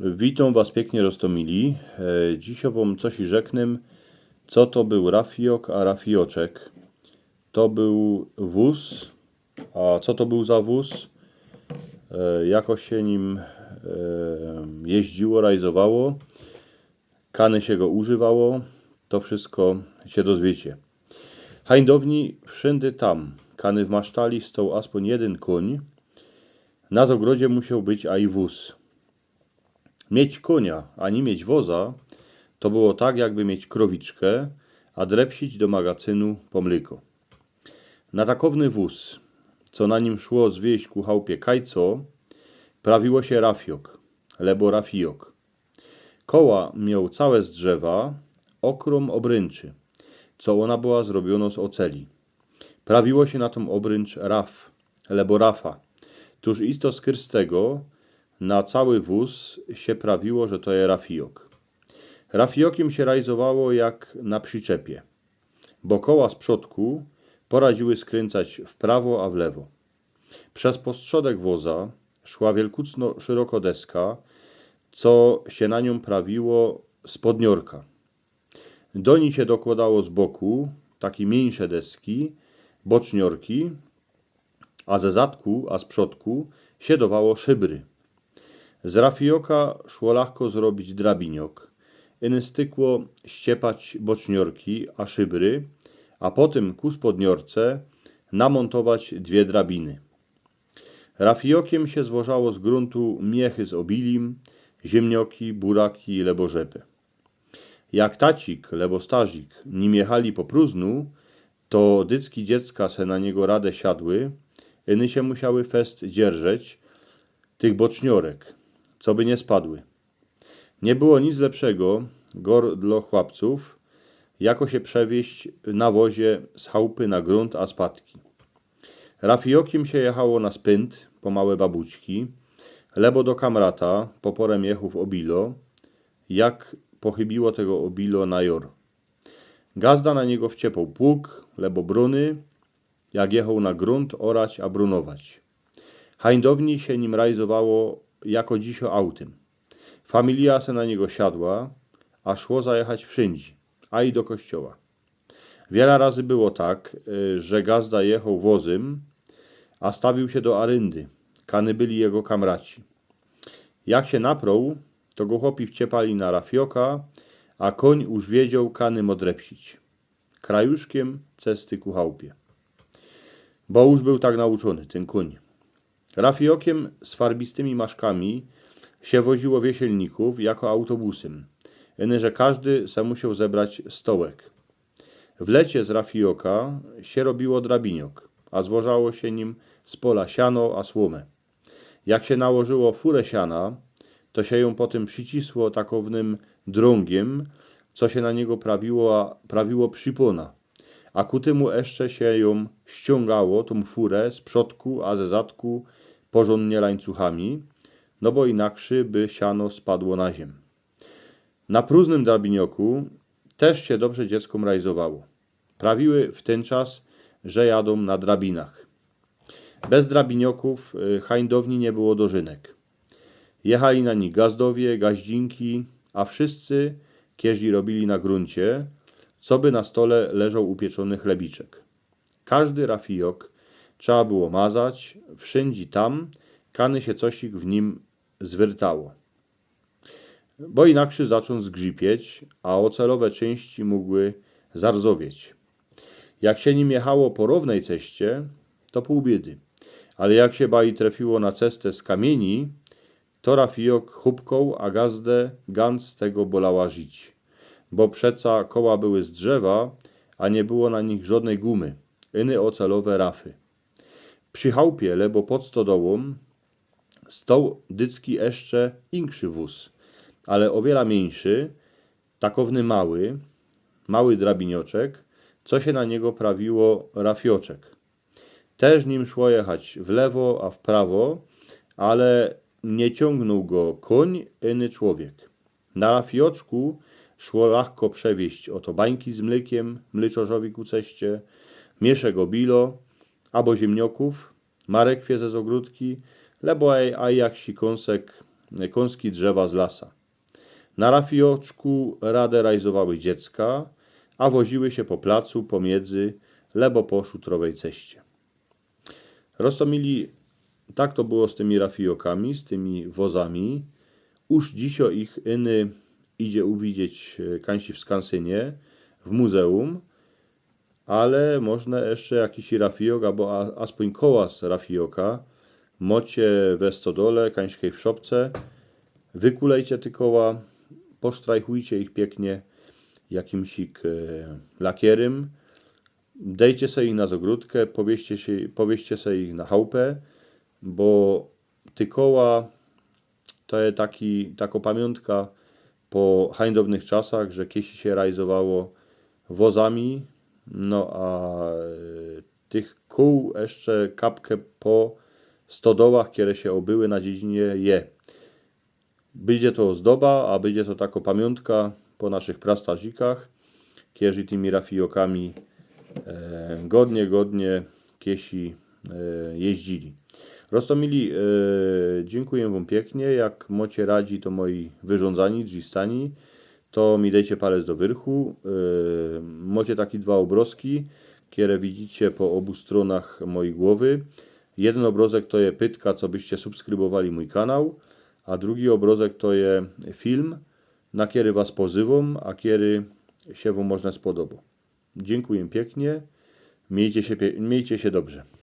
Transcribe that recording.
Witam Was pięknie roztomili. E, Dziś wam coś i rzeknę, co to był rafiok, a rafioczek. To był wóz, a co to był za wóz? E, Jako się nim e, jeździło, realizowało, kany się go używało, to wszystko się dozwiecie. Hańdowni wszędy tam, kany w masztali stał aspoň jeden koń, na zagrodzie musiał być a i wóz. Mieć konia, a nie mieć woza, to było tak, jakby mieć krowiczkę, a drepsić do magazynu po mlyko. Na takowny wóz, co na nim szło zwieść ku chałupie kajco, prawiło się rafiok, lebo rafijok. Koła miał całe z drzewa, okrom obręczy, co ona była zrobiona z oceli. Prawiło się na tą obręcz raf, lebo rafa. Tuż isto z na cały wóz się prawiło, że to jest rafijok. Rafijokiem się realizowało jak na przyczepie, bo koła z przodku poradziły skręcać w prawo, a w lewo. Przez postrzodek woza szła wielkucno szeroko deska, co się na nią prawiło z podniorka. Do niej się dokładało z boku takie mniejsze deski, boczniorki, a ze zadku, a z przodku się dawało szybry. Z rafijoka szło łahko zrobić drabiniok, iny stykło ściepać boczniorki, a szybry, a potem ku spodniorce namontować dwie drabiny. Rafijokiem się złożało z gruntu miechy z obilim, ziemnioki, buraki, lebo rzepy. Jak tacik, lebo stazik nim jechali po próżnu, to dycki dziecka se na niego radę siadły, iny się musiały fest dzierżeć tych boczniorek, co by nie spadły. Nie było nic lepszego, gor dla chłopców, jako się przewieźć na wozie z chałupy na grunt, a spadki. Rafijokiem się jechało na spynt po małe babućki, lebo do kamrata po porem jechów obilo, jak pochybiło tego obilo na jor. Gazda na niego wciepał pług, lebo bruny, jak jechał na grunt orać a brunować. Hańdowni się nim realizowało jako dziś autem. Familia se na niego siadła, a szło zajechać wszędzie, a i do kościoła. Wiele razy było tak, y, że gazda jechał wozem, a stawił się do aryndy. Kany byli jego kamraci. Jak się naprął, to go chłopi wciepali na rafioka, a koń już wiedział kany odrepsić. Krajuszkiem cesty ku chałupie. Bo już był tak nauczony, ten koń. Rafiokiem z farbistymi maszkami się woziło wieselników jako autobusem, iny, że każdy se musiał zebrać stołek. W lecie z rafioka się robiło drabiniok, a złożało się nim z pola siano, a słomę. Jak się nałożyło furę siana, to się ją potem przycisło takownym drągiem, co się na niego prawiło, prawiło przypona, a ku temu jeszcze się ją ściągało, tą furę z przodku, a ze zadku porządnie łańcuchami, no bo inaczej by siano spadło na ziem. Na próżnym drabinioku też się dobrze dzieckom realizowało. Prawiły w ten czas, że jadą na drabinach. Bez drabinioków y, hańdowni nie było dożynek. Jechali na nich gazdowie, gaździnki, a wszyscy kieżi robili na gruncie, co by na stole leżał upieczony chlebiczek. Każdy rafijok trzeba było mazać, wszędzie tam, kany się cosik w nim zwyrtało. Bo inaczej zaczął zgrzypieć, a ocelowe części mogły zarzowieć. Jak się nim jechało po równej ceście, to pół biedy. Ale jak się bali trafiło na cestę z kamieni, to rafijok chubką, a gazdę gans z tego bolała żyć. Bo przeca koła były z drzewa, a nie było na nich żadnej gumy, iny ocelowe rafy. Przy chałupie, lebo pod stodołą, stał dycki jeszcze inszy wóz, ale o wiele mniejszy, takowny mały, mały drabinioczek, co się na niego prawiło rafioczek. Też nim szło jechać w lewo, a w prawo, ale nie ciągnął go koń, iny człowiek. Na rafioczku szło łahko przewieźć oto bańki z mlekiem, mlyczorzowi ku ceście, mieszek obilo, albo ziemnioków, marekwie ze z ogródki, lebo aj, jak kąsek kąski drzewa z lasa. Na rafioczku radę rajzowały dziecka, a woziły się po placu pomiędzy, lebo po szutrowej ceście. Rostomili, tak to było z tymi rafiokami, z tymi wozami. Już dzisio ich iny idzie uwidzieć e, kańsi w Skansynie, w muzeum, ale można jeszcze jakiś rafiok, albo a- aspoň kołas rafioka, mocie we stodole, kańskiej w szopce, wykulejcie te koła, posztrajchujcie ich pięknie jakimś e, lakierem, dejcie sobie ich na zogródkę, powieście, się, powieście sobie ich na chałupę, bo ty koła to jest taki, taka pamiątka po hańdownych czasach, że kiedyś się realizowało wozami, no a e, tych kół jeszcze kapkę po stodołach, które się obyły na dziedzinie je. Będzie to ozdoba, a będzie to taka pamiątka po naszych prastarzikach, kierzy tymi rafiokami e, godnie, godnie kiesi e, jeździli. Rostomili, e, dziękuję Wam pięknie. Jak mocie radzi, to moi wyrządzani, dżistani, to mi dajcie palec do wyrchu. E, mocie takie dwa obrazki, które widzicie po obu stronach mojej głowy. Jeden obrazek to je pytka, co byście subskrybowali mój kanał, a drugi obrazek to je film, na który Was pozywam, a który się Wam można spodoba. Dziękuję pięknie. Miejcie się, miejcie się dobrze.